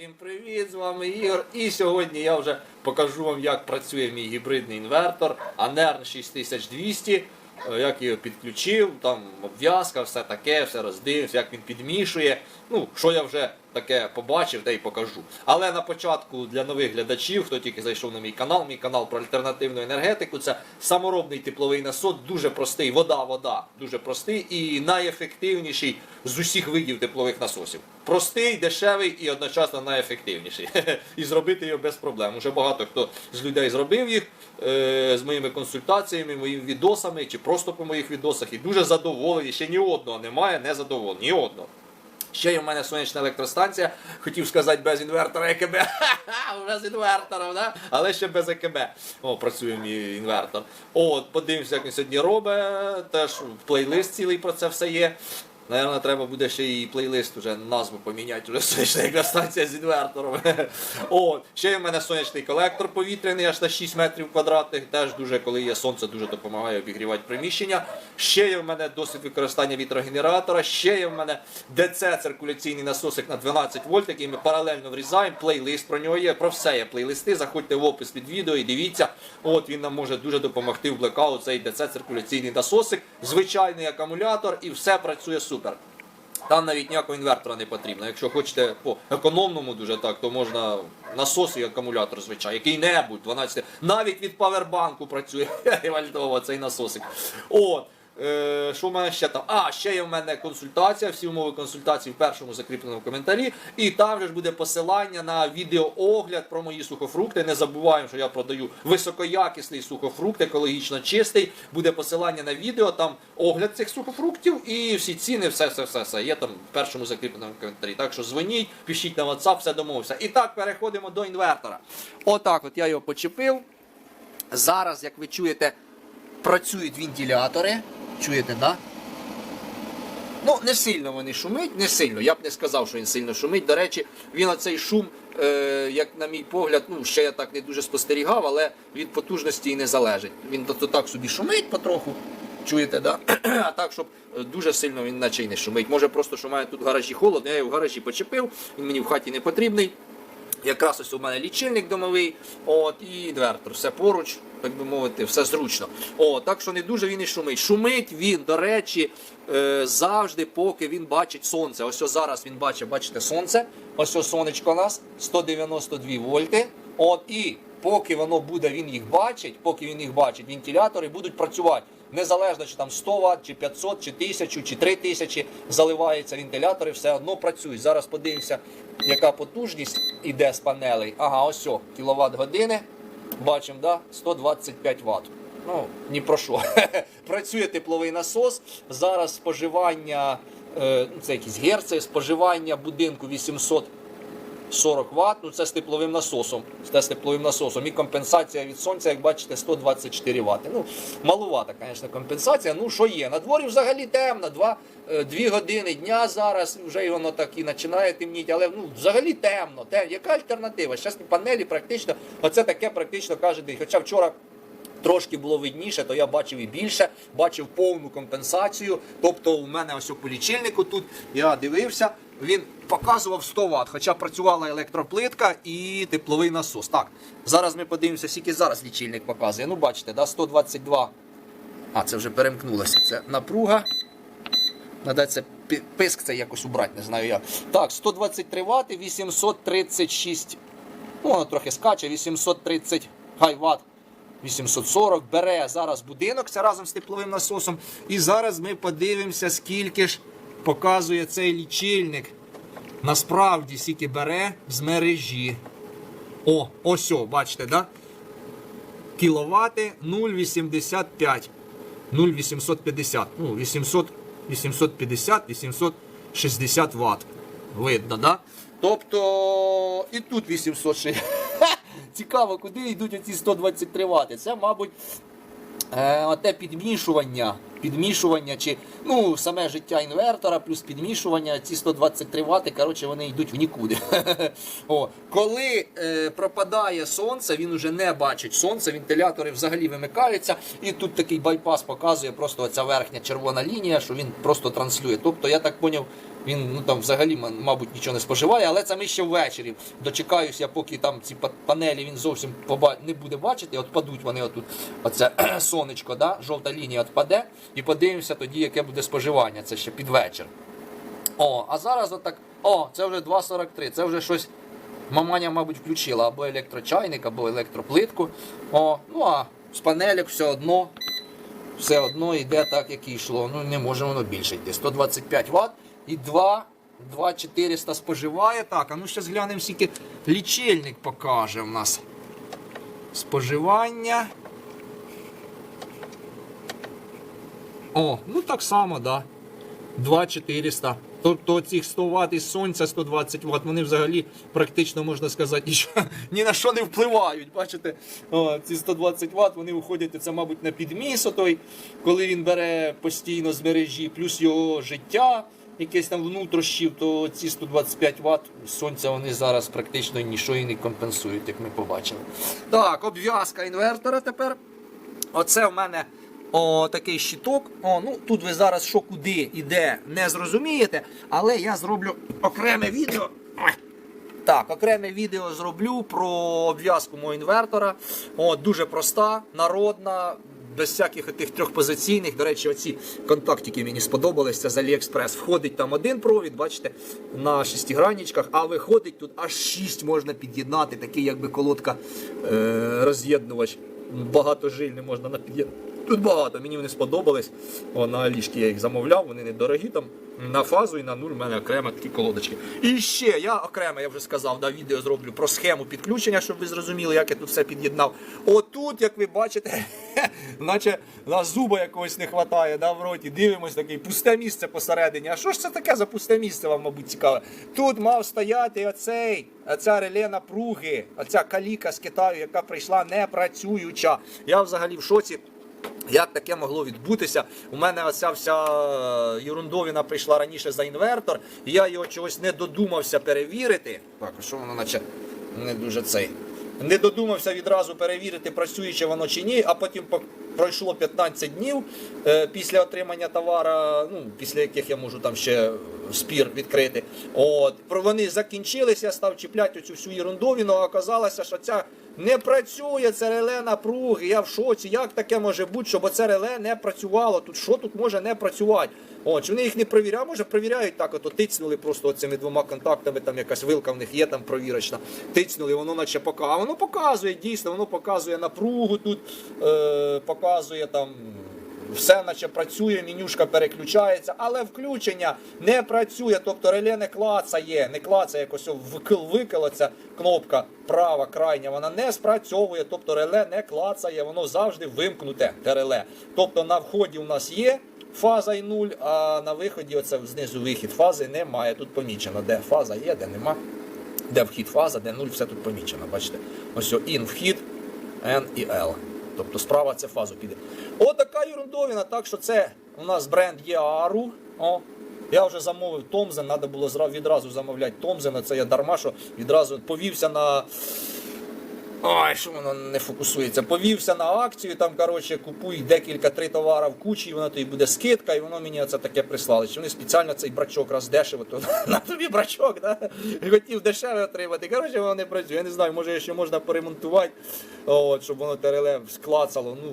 Всім привіт, з вами Ігор. І сьогодні я вже покажу вам, як працює мій гібридний інвертор Anern 6200. е, Як його підключив, там обв'язка, все таке, все роздивився, як він підмішує. Ну, що я вже таке побачив, те й покажу. Але на початку для нових глядачів, хто тільки зайшов на мій канал, мій канал про альтернативну енергетику, це саморобний тепловий насос, дуже простий, вода, вода, дуже простий і найефективніший з усіх видів теплових насосів. Простий, дешевий і одночасно найефективніший. І зробити його без проблем. Уже багато хто з людей зробив їх е, з моїми консультаціями, моїми відосами чи просто по моїх відосах. І дуже задоволені. Ще ні одного немає, не задоволений. Ні одного. Ще є в мене сонячна електростанція, хотів сказати без інвертора ЕКБ. Вже з інвертором, да? але ще без ЕКБ. О, працює мій інвертор. От, подивимося, як він сьогодні робить. Теж плейлист цілий про це все є. Наверно, треба буде ще і плейлист уже назву поміняти, вже сонячна електростанція з інвертором. От, ще в мене сонячний колектор повітряний, аж на 6 метрів квадратних. Теж дуже, коли є сонце, дуже допомагає обігрівати приміщення. Ще є в мене досвід використання вітрогенератора, ще є в мене ДЦ циркуляційний насосик на 12 вольт, який ми паралельно врізаємо. Плейлист про нього є. Про все є плейлисти. Заходьте в опис під відео і дивіться. От він нам може дуже допомогти в блекаут. Цей ДЦ циркуляційний насосик, звичайний акумулятор, і все працює супер. Там навіть ніякого інвертора не потрібно. Якщо хочете по економному дуже так, то можна насос і акумулятор, звичайно, який-небудь 12. Навіть від павербанку працює вальтово цей насосик. От. Е, що в мене ще там? А, ще є в мене консультація, всі умови консультації в першому закріпленому коментарі. І там же ж буде посилання на відеоогляд про мої сухофрукти. Не забуваємо, що я продаю високоякісний сухофрукт, екологічно чистий. Буде посилання на відео, там огляд цих сухофруктів і всі ціни, все, все, все, все. Є там в першому закріпленому коментарі. Так що дзвоніть, пишіть на WhatsApp, все домовився. І так переходимо до інвертора. Отак, от я його почепив. Зараз, як ви чуєте, працюють вентилятори. Чуєте, да? Ну, не сильно вони шумить, не сильно. Я б не сказав, що він сильно шумить. До речі, він оцей шум, е, як на мій погляд, ну ще я так не дуже спостерігав, але від потужності і не залежить. Він то, так собі шумить потроху. Чуєте, да? А так, щоб е, дуже сильно він наче й не шумить. Може просто, що мене тут в гаражі холодно, я його в гаражі почепив, він мені в хаті не потрібний. Якраз ось у мене лічильник домовий, от, і інвертор. Все поруч, так би мовити, все зручно. О, так що не дуже він і шумить. Шумить він, до речі, е, завжди, поки він бачить сонце. Ось зараз він бачить, бачите, сонце. Ось ось сонечко у нас 192 вольти. От і поки воно буде, він їх бачить, поки він їх бачить, вентилятори будуть працювати. Незалежно, чи там 100 Вт, чи 500, чи 1000, чи 3000 заливаються вентилятори, все одно працюють. Зараз подивимося, яка потужність іде з панелей. Ага, ось о, кіловат години. Бачимо, да? 125 Вт. Ну, ні про що. Працює тепловий насос. Зараз споживання, е, ну, це якісь герци, споживання будинку 800 40 Вт, ну це з тепловим насосом. Це з тепловим насосом. І компенсація від сонця, як бачите, 124 Вт. Ну, малувата, звісно, компенсація. Ну, що є? На дворі взагалі темно. Два, е, дві години дня зараз, вже воно так і починає темніти, але ну, взагалі темно. темно. яка альтернатива? Зараз панелі практично, оце таке практично каже день. Хоча вчора. Трошки було видніше, то я бачив і більше, бачив повну компенсацію. Тобто, у мене ось по лічильнику тут я дивився, він показував 100 Вт, хоча працювала електроплитка і тепловий насос. Так, зараз ми подивимося, скільки зараз лічильник показує. Ну, бачите, да, 122. А, це вже перемкнулося. Це напруга. Пи- писк це якось убрати, не знаю я. Так, 123 Вт, 836. Ну, воно трохи скаче, 830 хай Вт. 840 бере зараз будинок це разом з тепловим насосом. І зараз ми подивимося, скільки ж показує цей лічильник. Насправді, скільки бере з мережі. О, ось, о, бачите, да? Кіловати 0,85. 0,850. Ну, 800, 850, 860 Вт. Видно, да? Тобто і тут 860. Цікаво, куди йдуть оці 123 Вт. Це, мабуть, е, оте підмішування. Підмішування чи ну саме життя інвертора, плюс підмішування, ці 123 Вт, коротше, вони йдуть в нікуди. О, коли е, пропадає сонце, він уже не бачить сонце, вентилятори взагалі вимикаються, і тут такий байпас показує просто оця верхня червона лінія, що він просто транслює. Тобто, я так поняв, Він ну там взагалі, мабуть, нічого не споживає, але це ми ще ввечері. Дочекаюся, поки там ці панелі він зовсім поба- не буде бачити. От падуть вони отут, оце сонечко, да? жовта лінія відпаде, і подивимося тоді, яке буде споживання. Це ще під вечір. О, а зараз отак. О, це вже 2.43. Це вже щось. Маманя, мабуть, включила або електрочайник, або електроплитку. О, ну а з панелек все одно. Все одно йде так, як і йшло. Ну не може воно більше йти. 125 Вт і 2, 2400 споживає. Так, а ну ще глянемо, скільки лічильник покаже в нас. Споживання. О, ну так само. Да. 2400. Тобто цих 100 Вт із сонця 120 Вт, вони взагалі практично можна сказати ні, на що не впливають. Бачите, О, ці 120 Вт вони виходять, це, мабуть, на підміс той, коли він бере постійно з мережі, плюс його життя, якесь там внутрішнів, то ці 125 Вт сонця вони зараз практично нічого і не компенсують, як ми побачили. Так, обв'язка інвертора тепер. Оце в мене о, такий щиток. О, ну Тут ви зараз що куди і де не зрозумієте, але я зроблю окреме відео. Так, окреме відео зроблю про обв'язку мого інвертора. О, дуже проста, народна. Без всяких тих трьохпозиційних. До речі, оці контактики мені сподобалися з AliExpress. Входить там один провід, бачите, на шестигранничках, а виходить тут аж шість можна під'єднати. Такий якби колодка е- роз'єднувач. Багатожильний можна на під'єднати. Тут багато, мені вони сподобались. О, на Алішки я їх замовляв, вони недорогі там. На фазу і на нуль в мене окремо такі колодочки. І ще я окремо, я вже сказав, да, відео зроблю про схему підключення, щоб ви зрозуміли, як я тут все під'єднав. Отут, як ви бачите, наче на зуба якогось не вистачає, да, в роті. Дивимось таке пусте місце посередині. А що ж це таке за пусте місце, вам, мабуть, цікаве? Тут мав стояти оцей, оця реле напруги, оця каліка з Китаю, яка прийшла не працююча. Я взагалі в шоці. Як таке могло відбутися? У мене оця вся е, ерундовина прийшла раніше за інвертор, і я його чогось не додумався перевірити. Так, а що воно наче не дуже цей. Не додумався відразу перевірити, працююче воно чи ні, а потім пройшло 15 днів е, після отримання товара, ну, після яких я можу там ще спір відкрити. От, вони закінчилися, став чіпляти оцю всю ерундовину, а оказалося, що ця не працює це реле напруги. Я в шоці. Як таке може бути, щоб це реле не працювало? Тут що тут може не працювати? О, чи вони їх не перевіряють? Може перевіряють так, ото тицнули просто цими двома контактами, там якась вилка в них є там провірочна. Тицнули, воно наче показує. Воно показує, дійсно, воно показує напругу тут, е, показує там. Все наче працює, менюшка переключається, але включення не працює, тобто реле не клацає, не клацає якось викил ця кнопка права крайня, вона не спрацьовує, тобто реле не клацає, воно завжди вимкнуте, те реле. Тобто на вході у нас є фаза і нуль, а на виході оце знизу вихід фази немає. Тут помічено, де фаза є, де нема, де вхід фаза, де нуль, все тут помічено. Бачите? Ось ін вхід, N і L. Тобто справа це фазу піде. Отака ерундовина, так що це у нас бренд. О, я вже замовив Томзен, треба було відразу замовляти Томзена. Це я дарма, що відразу повівся на. Ой, що воно не фокусується. Повівся на акцію, там, коротше, купуй декілька три товари в кучі, і воно тобі буде скидка, і воно мені це таке прислали. Чи вони спеціально цей брачок роздешево, то на тобі брачок, да? хотів дешеве отримати. Коротше, воно не працює. Я не знаю, може ще можна поремонтувати, от, щоб воно тереле склацало. Ну,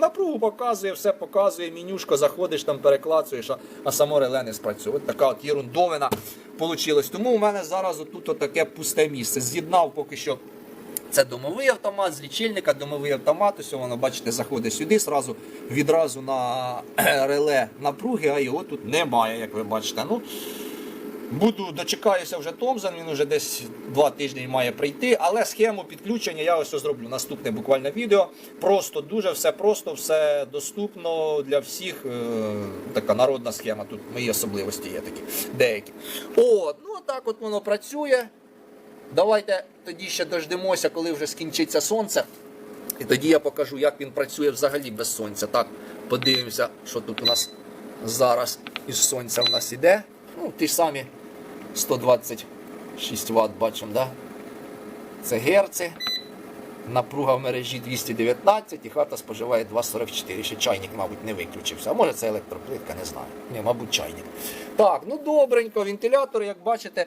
напругу показує, все показує, менюшко, заходиш, там переклацуєш, а, само реле не спрацює. От така от ерундовина получилась. Тому у мене зараз отут таке пусте місце. З'єднав поки що. Це домовий автомат з лічильника, домовий автомат. Ось воно, бачите, заходить сюди, сразу, відразу на реле напруги, а його тут немає, як ви бачите. Ну, Буду дочекаюся вже Томзен, він вже десь два тижні має прийти, але схему підключення я ось зроблю. Наступне буквально відео. Просто дуже все просто, все доступно для всіх. Е, така народна схема. Тут мої особливості є такі деякі. От, ну так от воно працює. Давайте тоді ще дождемося, коли вже скінчиться сонце. І тоді я покажу, як він працює взагалі без сонця. Так, подивимося, що тут у нас зараз із сонця у нас іде. Ну, ті ж самі 126 Вт бачимо, да? Це герці. напруга в мережі 219 і хата споживає 2,44. Ще чайник, мабуть, не виключився. А може це електроплитка, не знаю. Ні, мабуть, чайник. Так, ну добренько, вентилятори, як бачите,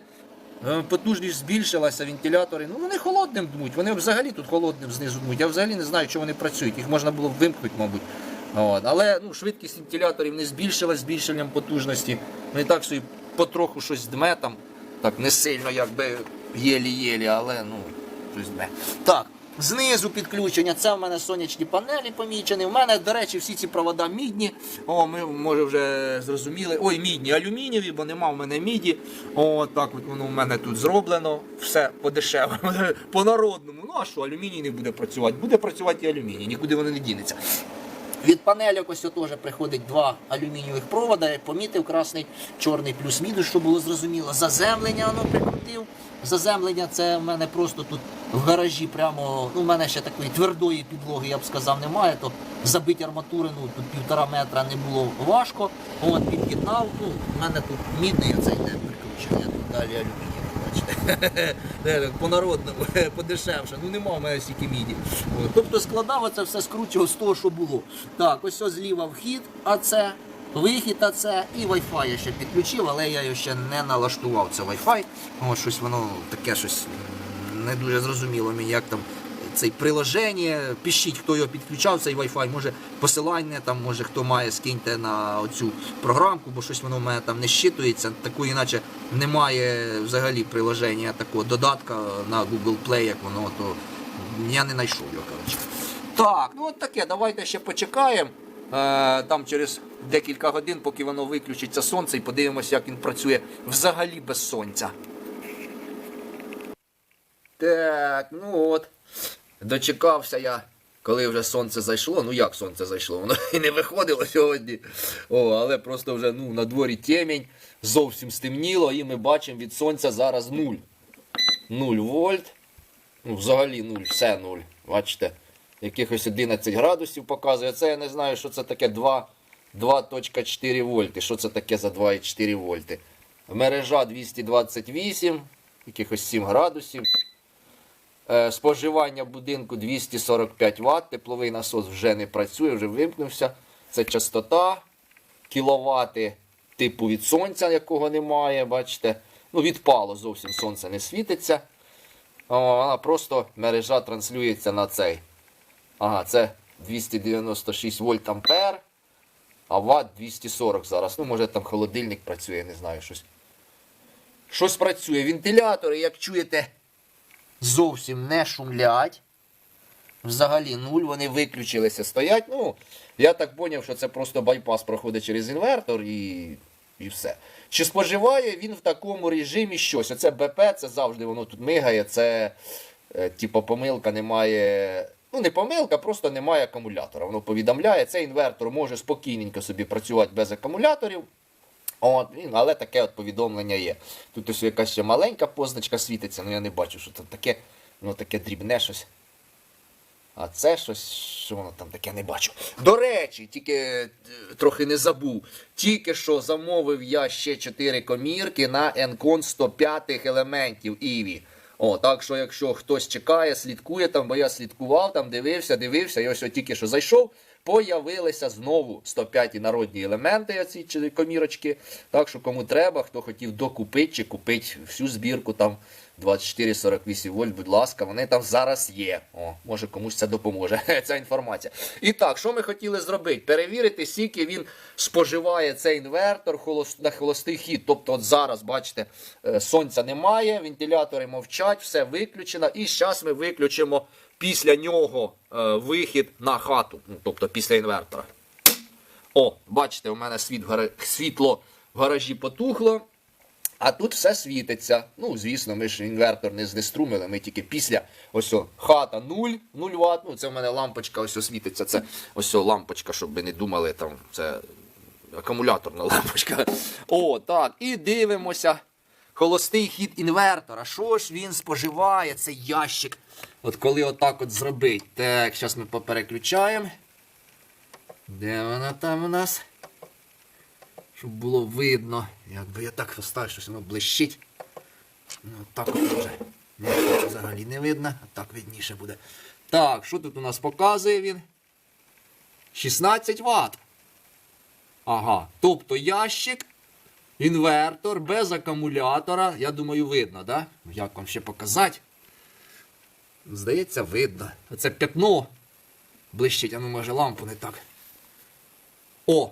потужність збільшилася, вентилятори. Ну вони холодним дмуть, вони взагалі тут холодним знизу дмуть. Я взагалі не знаю, чому вони працюють. Їх можна було вимкнути, мабуть. От. Але ну, швидкість вентиляторів не збільшилась збільшенням потужності. Вони так собі потроху щось дме там. Так не сильно, якби єлі-єлі, але ну, щось дме. Так, знизу підключення. Це в мене сонячні панелі помічені. У мене, до речі, всі ці провода мідні. О, ми може вже зрозуміли. Ой, мідні, алюмінієві, бо нема в мене міді. О, так от воно в мене тут зроблено. Все по-дешевому, по-народному. Ну а що, алюміній не буде працювати? Буде працювати і алюміній, нікуди воно не дінеться. Від панельок ось теж приходить два алюмінієвих провода. Я помітив красний, чорний плюс мінус, щоб було зрозуміло. Заземлення воно прикрутив. Заземлення це в мене просто тут в гаражі, прямо ну, в мене ще такої твердої підлоги, я б сказав, немає. То забити арматури, ну тут півтора метра не було важко. От під'єднав. Ну, в мене тут мідний оцей не прикручений, а тут далі алюмінієвий. Е, По-народному, подешевше. Ну нема в мене стільки міді. Тобто складав це все скручував з того, що було. Так, ось ось зліва вхід, а це. Вихід АЦ і Wi-Fi я ще підключив, але я його ще не налаштував. Це Wi-Fi. О, щось воно таке щось не дуже зрозуміло мені, як там цей приложення. Пишіть, хто його підключав, цей Wi-Fi. Може посилання там, може хто має, скиньте на оцю програмку, бо щось воно в мене там не щитується. Такої, іначе немає взагалі приложення такого додатка на Google Play, як воно, то я не знайшов його. коротше. Так, ну от таке, давайте ще почекаємо. Е, там через декілька годин, поки воно виключиться сонце, і подивимося, як він працює взагалі без сонця. Так, ну от. Дочекався я, коли вже сонце зайшло. Ну як сонце зайшло? Воно і не виходило сьогодні. О, але просто вже ну, на дворі темінь, зовсім стемніло, і ми бачимо від сонця зараз нуль. 0 вольт. Ну, взагалі нуль, все нуль. Бачите, якихось 11 градусів показує. Це я не знаю, що це таке 2.4 вольти. Що це таке за 2,4 вольти. Мережа 228, якихось 7 градусів. Е, Споживання будинку 245 Вт, тепловий насос вже не працює, вже вимкнувся. Це частота, кіловати типу від сонця, якого немає, бачите. Ну, відпало зовсім сонце не світиться. Вона просто мережа транслюється на цей. Ага, це 296 вольт ампер, а ватт 240 зараз. Ну, може там холодильник працює, не знаю щось. Щось працює. Вентилятори, як чуєте, зовсім не шумлять. Взагалі нуль, вони виключилися, стоять. Ну, я так зрозумів, що це просто байпас проходить через інвертор і, і все. Чи споживає він в такому режимі щось? Оце БП, це завжди воно тут мигає, це е, типу помилка немає. Ну, не помилка, просто немає акумулятора. Воно повідомляє, цей інвертор може спокійненько собі працювати без акумуляторів. От, але таке от повідомлення є. Тут ось якась ще маленька позначка світиться, але я не бачу, що там таке, ну таке дрібне щось. А це щось, що воно там таке не бачу. До речі, тільки е, трохи не забув. Тільки що замовив я ще 4 комірки на Encon 105 елементів Іві. О, так що, якщо хтось чекає, слідкує там, бо я слідкував, там дивився, дивився, і ось тільки що зайшов, появилися знову 105 народні елементи, оці комірочки. Так що кому треба, хто хотів докупити чи купити всю збірку там 24-48 вольт, будь ласка, вони там зараз є. О, може комусь це допоможе, ця інформація. І так, що ми хотіли зробити? Перевірити, скільки він споживає цей інвертор на холостий хід. Тобто, от зараз, бачите, е, сонця немає, вентилятори мовчать, все виключено. І зараз ми виключимо після нього е, вихід на хату, ну, тобто після інвертора. О, бачите, у мене світ світло в гаражі потухло. А тут все світиться. Ну, звісно, ми ж інвертор не знеструмили, ми тільки після ось о, хата 0, 0 Вт. Ну, це в мене лампочка ось о, світиться. Це ось о, лампочка, щоб ви не думали, там це акумуляторна лампочка. О, так. І дивимося. Холостий хід інвертора. Що ж він споживає? Цей ящик. От коли отак от зробить. Так, зараз ми попереключаємо. Де вона там у нас? Щоб було видно. Якби я так поставив, щось воно блищить. Ну, так от вже. Не, взагалі не видно, а так видніше буде. Так, що тут у нас показує він? 16 Вт. Ага. Тобто ящик, інвертор без акумулятора. Я думаю, видно, да? Як вам ще показати? Здається, видно. Оце п'ятно. Блищить, а ну може лампу не так. О!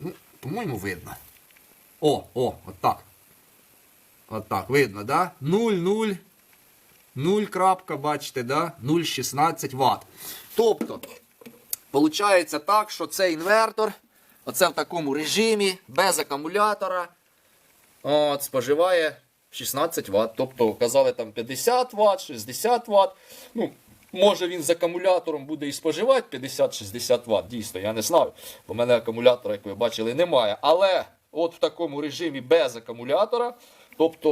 Ну, по-моєму, видно. О, о, отак. Отак, видно, да? 0, 0. 0 крапка, бачите, да? 0,16 Вт. Тобто, виходить так, що цей інвертор, оце в такому режимі, без акумулятора, от, споживає 16 Вт. Тобто, казали там 50 Вт, 60 Вт. Ну, може він з акумулятором буде і споживати 50-60 Вт. Дійсно, я не знаю. Бо в мене акумулятора, як ви бачили, немає. Але от в такому режимі без акумулятора. Тобто,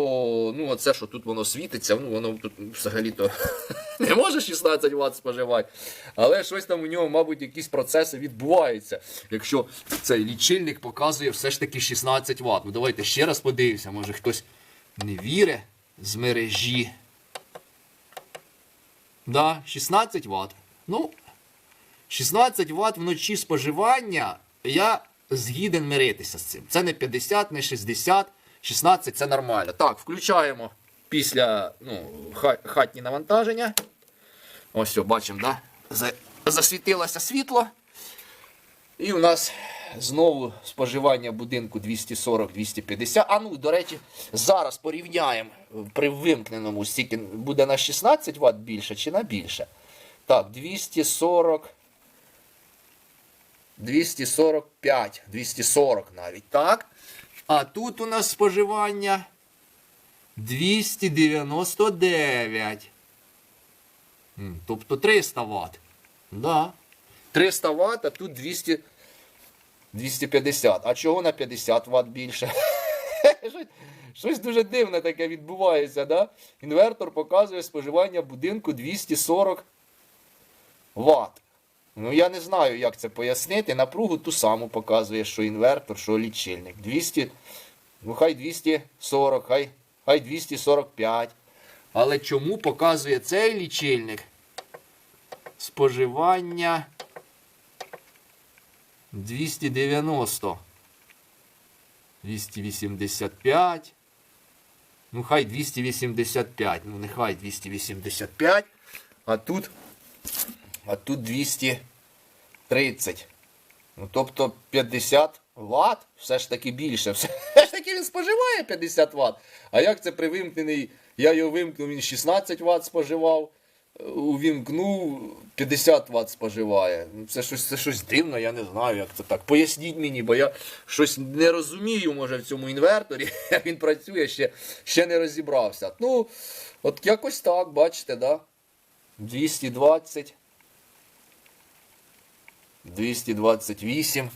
ну, оце, що тут воно світиться, ну, воно тут взагалі-то не може 16 Вт споживати. Але щось там у нього, мабуть, якісь процеси відбуваються. Якщо цей лічильник показує все ж таки 16 Вт. Ну давайте ще раз подивимося, може хтось не вірить з мережі. Да, 16 Вт. Ну, 16 Вт вночі споживання, я згіден миритися з цим. Це не 50, не 60, 16 це нормально. Так, включаємо після ну, хатні навантаження. Ось бачимо, да? Засвітилося світло. І у нас знову споживання будинку 240-250. А ну, до речі, зараз порівняємо при вимкненому, стільки буде на 16 Вт більше чи на більше. Так, 240. 245, 240 навіть, так? А тут у нас споживання 299. Тобто 300 Вт. Да. 300 Вт, а тут 200, 250. А чого на 50 Вт більше? Щось- дуже дивне таке відбувається, да? Інвертор показує споживання будинку 240 Вт. Ну я не знаю, як це пояснити. Напругу ту саму показує, що інвертор, що лічильник. 200, ну хай 240, хай, хай 245. Але чому показує цей лічильник? Споживання 290. 285. Ну, хай 285. Ну, нехай 285. А тут. А тут 230. Ну, тобто 50 Вт все ж таки більше. Все ж таки він споживає 50 Вт. А як це при вимкнений? Я його вимкнув, він 16 Вт споживав. е, Увімкнув 50 Вт споживає. Ну, Це щось, це щось дивно, я не знаю, як це так. Поясніть мені, бо я щось не розумію, може, в цьому інверторі. Як він працює, ще, ще не розібрався. Ну, от якось так, бачите, да? 220. 228,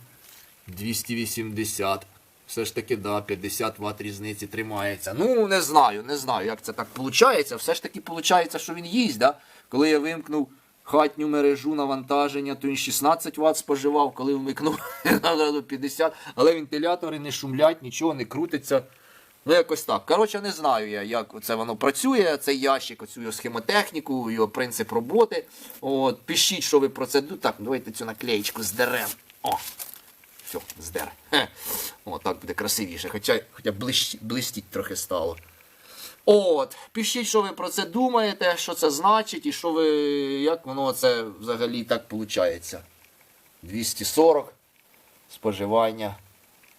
280. Все ж таки, да, 50 Вт різниці тримається. Ну, не знаю, не знаю, як це так виходить. Все ж таки виходить, що він їсть. Да? Коли я вимкнув хатню мережу навантаження, то він 16 Вт споживав, коли вмикнув 50. Але вентилятори не шумлять, нічого не крутиться. Ну, якось так. Коротше, не знаю я, як це воно працює, цей ящик, оцю схемотехніку, його принцип роботи. От, пишіть, що ви про це. Так, давайте цю наклеєчку здерем. О! Все, здер. О, так буде красивіше. Хоча, хоча блищ, блистіть трохи стало. От, пишіть, що ви про це думаєте, що це значить, і що ви, як воно це взагалі так виходить. 240 споживання.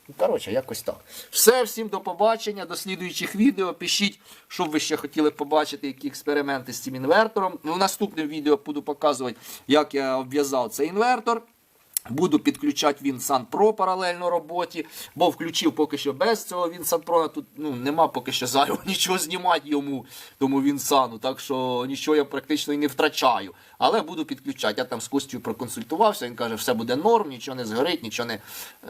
Ну, Коротше, якось так. Все, всім до побачення, до слідуючих відео. Пишіть, що ви ще хотіли побачити, які експерименти з цим інвертором. Ну, В наступному відео буду показувати, як я обв'язав цей інвертор. Буду підключати Winsan Pro паралельно роботі, бо включив поки що без цього Winsan Pro. Тут ну, нема поки що зайвого нічого знімати йому, тому Winsan, так що нічого я практично і не втрачаю. Але буду підключати. Я там з Костю проконсультувався, він каже, все буде норм, нічого не згорить, нічого не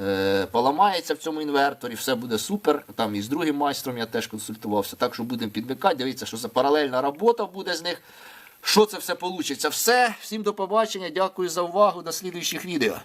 е, поламається в цьому інверторі, все буде супер. Там і з другим майстром я теж консультувався. Так що будемо підмикати, дивіться, що за паралельна робота буде з них. Що це все вийде? Все. Всім до побачення. Дякую за увагу. До слідуючих відео.